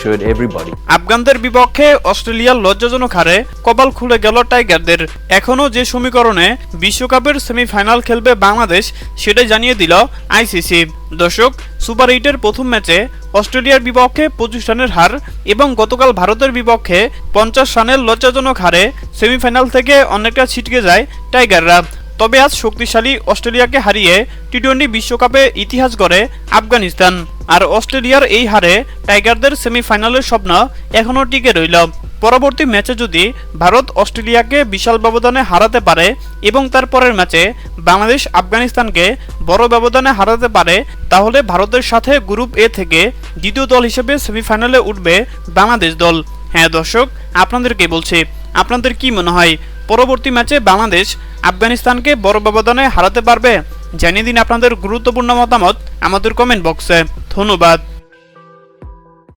should everybody. আফগানদের বিপক্ষে অস্ট্রেলিয়ার লজ্জাজনক হারে কপাল খুলে গেল টাইগারদের। এখনও যে সমীকরণে বিশ্বকাপের সেমিফাইনাল খেলবে বাংলাদেশ, সেটাই জানিয়ে দিল আইসিসি। দর্শক, সুপার এইটের প্রথম ম্যাচে অস্ট্রেলিয়ার বিপক্ষে পঁচিশ রানের হার এবং গতকাল ভারতের বিপক্ষে পঞ্চাশ রানের লজ্জাজনক হারে সেমিফাইনাল থেকে অনেকটা ছিটকে যায় টাইগাররা। তবে আজ শক্তিশালী অস্ট্রেলিয়াকে হারিয়ে টি টোয়েন্টি বিশ্বকাপে ইতিহাস গড়ে আফগানিস্তান। আর অস্ট্রেলিয়ার এই হারে টাইগারদের সেমিফাইনালের স্বপ্ন এখনও টিকে রইল। পরবর্তী ম্যাচে যদি ভারত অস্ট্রেলিয়াকে বিশাল ব্যবধানে হারাতে পারে এবং তার পরের ম্যাচে বাংলাদেশ আফগানিস্তানকে বড় ব্যবধানে হারাতে পারে, তাহলে ভারতের সাথে গ্রুপ এ থেকে দ্বিতীয় দল হিসেবে সেমিফাইনালে উঠবে বাংলাদেশ দল। হ্যাঁ দর্শক, আপনাদেরকে বলছি, আপনাদের কি মনে হয়, পরবর্তী ম্যাচে বাংলাদেশ আফগানিস্তানকে বড় ব্যবধানে হারাতে পারবে? জানিয়ে দিন আপনাদের গুরুত্বপূর্ণ মতামত আমাদের কমেন্ট বক্সে ধন্যবাদ।